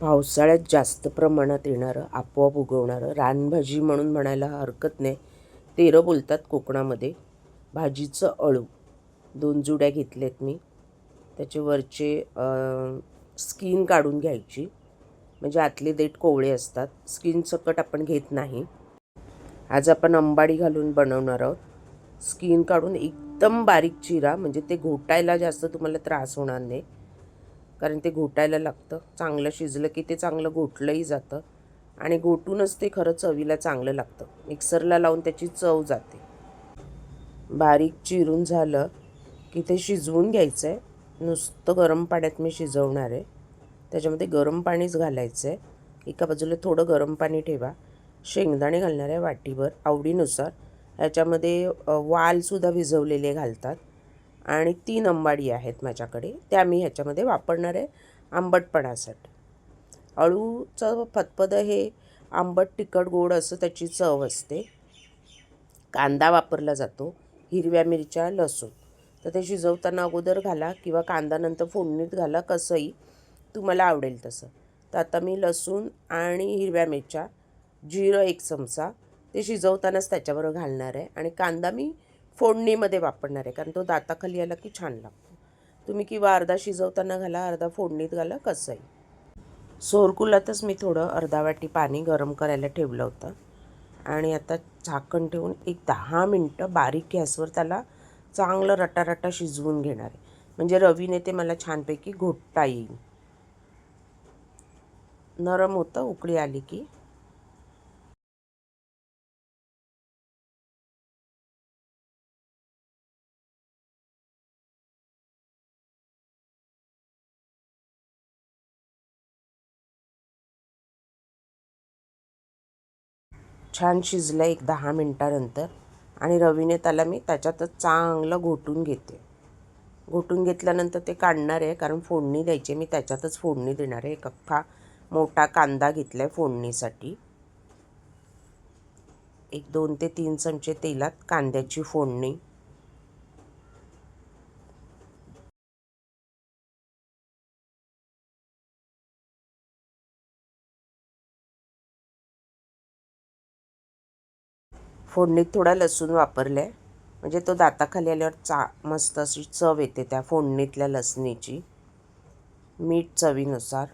पावसाळ्यात जास्त प्रमाणात येणारं आपोआप उगवणारं रानभाजी म्हणून म्हणायला हरकत नाही. तेरं बोलतात कोकणामध्ये. भाजीचं अळू. दोन जुड्या घेतल्यात मी. त्याचे वरचे स्किन काढून घ्यायची. म्हणजे आतले देठ कोवळे असतात. स्किन सकट आपण घेत नाही. आज आपण अंबाडी घालून बनवणार आहोत. स्किन काढून एकदम बारीक चिरा. म्हणजे ते घोटायला जास्त तुम्हाला त्रास होणार नाही. कारण ते घोटायला लागतं. चांगलं शिजलं की ते चांगलं घोटलंही जातं. आणि घोटूनच ते खरं चवीला चांगलं लागतं. मिक्सरला लावून त्याची चव जाते. बारीक चिरून झालं की ते शिजवून घ्यायचं आहे नुसतं गरम पाण्यात मी शिजवणार आहे. त्याच्यामध्ये गरम पाणीच घालायचं आहे एका बाजूला थोडं गरम पाणी ठेवा. शेंगदाणे घालणार आहे वाटीभर आवडीनुसार. ह्याच्यामध्ये वालसुद्धा भिजवलेले घालतात. आणि तीन अंबाडी आहेत माझ्याकडे त्या मी ह्याच्यामध्ये वापरणार आहे. आंबटपणासाठी. अळूचं फतपद हे आंबट तिखट गोड असं त्याची चव असते. कांदा वापरला जातो हिरव्या मिरच्या लसूण. तर ते शिजवताना अगोदर घाला किंवा कांदा नंतर फोडणीत घाला कसंही तुम्हाला आवडेल तसं. तर आता मी लसूण आणि हिरव्या मिरच्या जिरं एक चमचा ते शिजवतानाच त्याच्यावर घालणार आहे. आणि कांदा मी फोडणीमध्ये वापरणार आहे. कारण तो दाताखाली आला की छान लागतो. तुम्ही किंवा अर्धा शिजवताना घाला अर्धा फोडणीत घाला कसंही. सोरकुलातच मी थोडं अर्धा वाटी पाणी गरम करायला ठेवलं होतं. आणि आता झाकण ठेवून एक दहा मिनटं बारीक गॅसवर त्याला चांगलं रटारटा शिजवून घेणार आहे. म्हणजे रवीने ते मला छानपैकी घोटता येईल. नरम होतं उकळी आली की छान शिजलं एक दहा मिनटानंतर आणि रवीने त्याला मी त्याच्यातच चांगलं घोटून घेते. घोटून घेतल्यानंतर ते काढणार आहे कारण फोडणी द्यायची आहे. मी त्याच्यातच फोडणी देणार आहे. एक अख्खा मोठा कांदा घेतला आहे फोडणीसाठी. एक दोन ते तीन चमचे तेलात कांद्याची फोडणी. फोडणीत थोडा लसूण वापरला. आहे म्हणजे तो दाताखाली आल्यावर चा मस्त अशी चव येते त्या फोडणीतल्या लसणीची. मीठ चवीनुसार.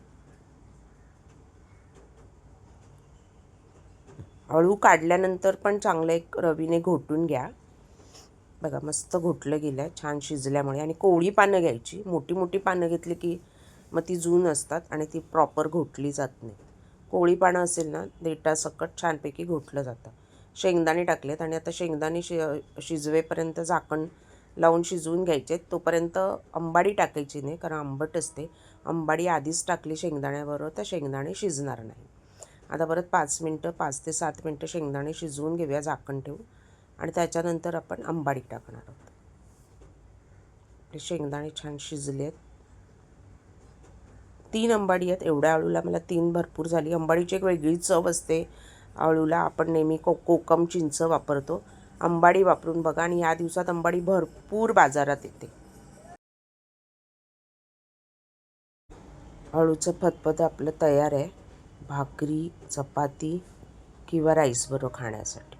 हळू काढल्यानंतर पण चांगलं एक रवीने घोटून घ्या. बघा मस्त घोटलं गेलं आहे छान शिजल्यामुळे. आणि कोवळी पानं घ्यायची. मोठी मोठी पानं घेतली की मग ती जून असतात आणि ती प्रॉपर घोटली जात नाही कोवळी पानं असेल ना देटासकट छानपैकी घोटलं जातं. शेंगदाणे टाकलेत आणि आता शेंगदाणे शि शिजवेपर्यंत झाकण लावून शिजवून घ्यायचे तोपर्यंत अंबाडी टाकायची नाही कारण आंबट असते. अंबाडी आधीच टाकली शेंगदाण्याबरोबर तर शेंगदाणे शिजणार नाही. आता परत पाच मिनटं पाच ते सात मिनटं शेंगदाणे शिजवून घेऊया झाकण ठेवून. आणि त्याच्यानंतर आपण अंबाडी टाकणार आहोत. आपले शेंगदाणे छान शिजले आहेत तीन अंबाडी आहेत. एवढ्या अळूला मला तीन भरपूर झाली. अंबाडीची एक वेगळी चव असते. अळूला आपण नेहमी को कोकम चिंच वापरतो. अंबाडी वापरून बघा आणि या दिवसात अंबाडी भरपूर बाजारात येते. अळूचं फतफत आपलं तयार आहे. भाकरी चपाती किंवा राईसबरोबर खाण्यासाठी.